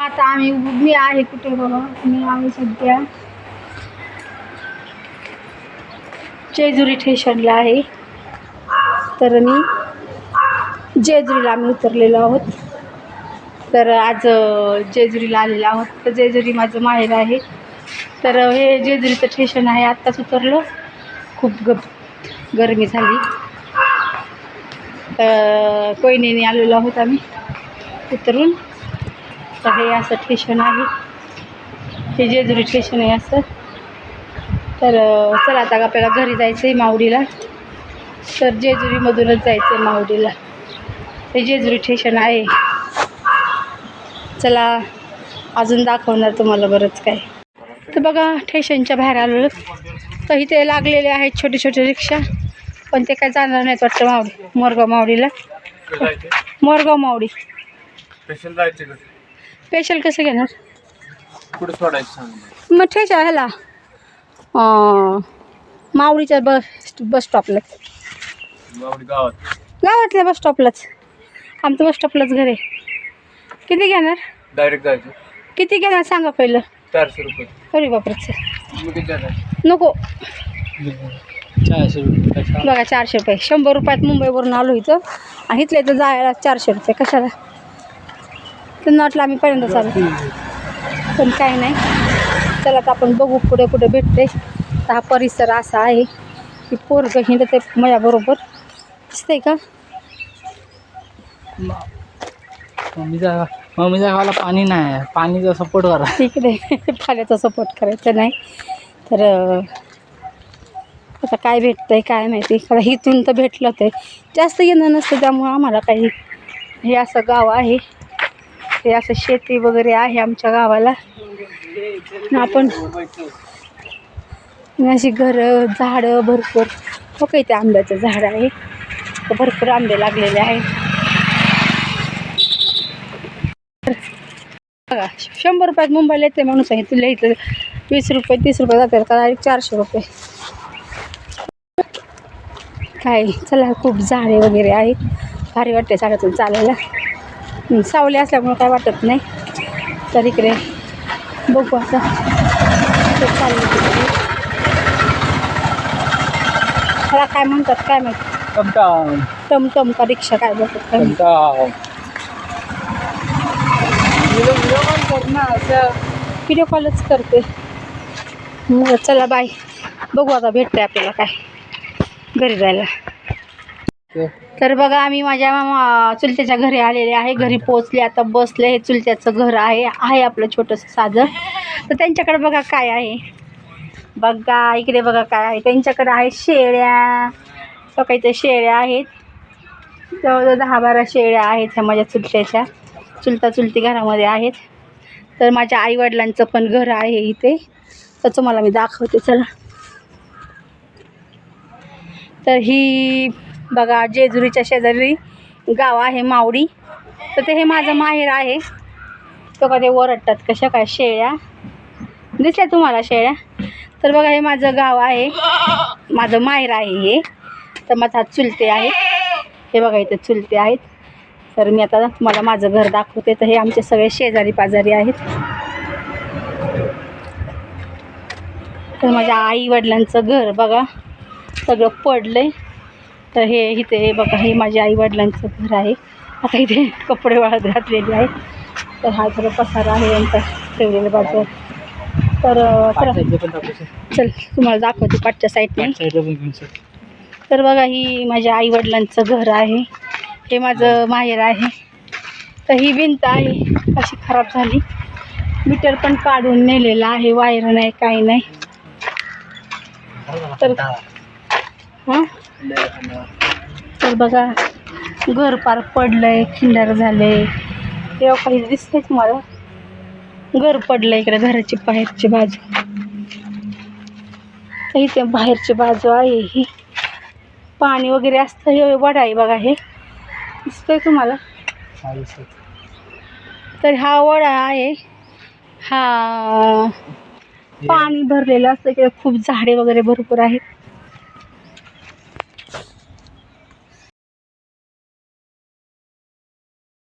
आता आम्ही मी आहे कुठे बघा. मी आम्ही सध्या. जेजुरी स्टेशनला आहे. तर मी जेजुरीला आम्ही उतरलेलो आहोत. तर आज जेजुरीला आलेलो आहोत. तर जेजुरी माझं माहेर आहे. तर हे जेजुरीचं स्टेशन आहे. आत्ताच उतरलो. खूप ग गरमी झाली. तर कोयनेने आलेलो आहोत आम्ही उतरून. तर हे असं स्टेशन आहे. हे जेजुरी स्टेशन आहे असं. तर चला आता आपल्याला घरी जायचं आहे मावडीला तर जेजुरीमधूनच जायचं आहे मावडीला हे जेजुरी स्टेशन आहे. चला अजून दाखवणार तुम्हाला बरंच काय. तर बघा ठेशनच्या बाहेर आलो तर इथे लागलेले आहेत छोटे छोटे रिक्षा. पण ते काय जाणार नाहीत वाटतं मावडी मोरगाव मावडीला मोरगाव मावडी स्पेशल कसं घेणार? कुठे सोडायचं सांग. मग ह्याला. अं, मावळीच्या बस बस स्टॉपला मावडी गावात. गावातल्या बस स्टॉपलाच आमचं बस स्टॉपलाच घर. आहे किती घेणार? डायरेक्ट जायचं. किती घेणार सांगा पहिलं. चारशे रुपये. अरे बापरच तुम्ही किती जाणार नको. चारशे रुपये. बघा चारशे रुपये. शंभर रुपयात मुंबईवरून आलो इथं. आणि इथल्या इथं जायला चारशे रुपये. कशाला? तर वाटलं आम्ही पहिल्यांदाच आलो पण काही नाही. चला आता आपण बघू पुढे पुढे भेटते. तर हा परिसर असा आहे की पोरग हिंडत आहे माझ्याबरोबर दिसतंय का? मम्मीचा मम्मीच्या गावाला पाणी नाही. पाणीचा सपोर्ट करा इकडे पाण्याचा सपोर्ट करायचा नाही. तर आता काय भेटतंय काय माहिती. कारण इथून तर भेटलं ते जास्त येणं नसतं त्यामुळं आम्हाला काही हे असं गाव आहे. हे असं शेती वगैरे आहे आमच्या गावाला. आपण अशी घरं झाडं भरपूर हो काही ते आंब्याचं झाड आहे. तर भरपूर आंबे लागलेले आहेत. बघा शंभर रुपयात मुंबईला येते माणूस आहे. तुला इथं वीस रुपये तीस रुपये जातात का? डायरेक्ट चारशे रुपये. काय? चला खूप झाडे वगैरे आहेत. भारी वाटते झाडातून चालायला. सावली असल्यामुळं काय वाटत नाही. तर इकडे बघू आता. चाललं. त्याला काय म्हणतात काय माहिती? टमटम. का रिक्षा काय बोलतात काय. व्हिडिओ कॉलच करते. मग चला बाय. बघू आता भेटते आपल्याला काय. घरी जायला. तर बघा आम्ही माझ्या मामा चुलत्याच्या घरी आलेले आहे. घरी पोचले आता बसले. हे चुलत्याचं घर आहे आहे आपलं छोटंसं साधं. तर त्यांच्याकडे बघा काय आहे. बघा इकडे बघा काय आहे. त्यांच्याकडे आहे शेळ्या. बघा इथे शेळ्या आहेत. जवळजवळ दहा बारा शेळ्या आहेत ह्या माझ्या चुलत्याच्या. चुलता चुलती घरामध्ये आहेत. तर माझ्या आईवडिलांचं पण घर आहे इथे. तर तुम्हाला मी दाखवते चला. तर ही बघा जेजुरीच्या शेजारी गाव आहे मावडी तर ते हे माझं माहेर आहे. तो का ते ओरडतात कशा काय शेळ्या. दिसल्या तुम्हाला शेळ्या? तर बघा हे माझं गाव आहे. माझं माहेर आहे हे. तर माझा चुलते आहेत. हे बघा इथे चुलते आहेत. तर मी आता तुम्हाला माझं घर दाखवते. तर हे आमचे सगळे शेजारी पाजारी आहेत. तर माझ्या आई वडिलांचं घर बघा. सगळं पडलंय. तर हे इथे बघा हे माझ्या आई वडिलांचं घर आहे. आता इथे कपडे वाळत घातलेले आहेत. तर हा जरा पसारा आहे यांचा ठेवलेल्या बाजूवर तर चला. तुम्हाला दाखवते पाठच्या साईडने. तर बघा ही माझ्या आई वडिलांचं घर आहे. हे माझं माहेर आहे. तर ही भिंत आहे. अशी खराब झाली. मीटर पण काढून नेलेलं आहे. वायर नाही काही नाही. तर तर बघा घर पार पडलंय खिंडार झालंय. तेव्हा काही दिसतंय तुम्हाला? घर पडलंय इकडे घराची बाहेरची बाजू. तर इथे बाहेरची बाजू आहे ही. पाणी वगैरे असतं हे वडा आहे बघा हे. दिसतोय तुम्हाला? तर हा वडा आहे. हा. पाणी भरलेलं असतं इकडे खूप झाडे वगैरे भरपूर आहेत.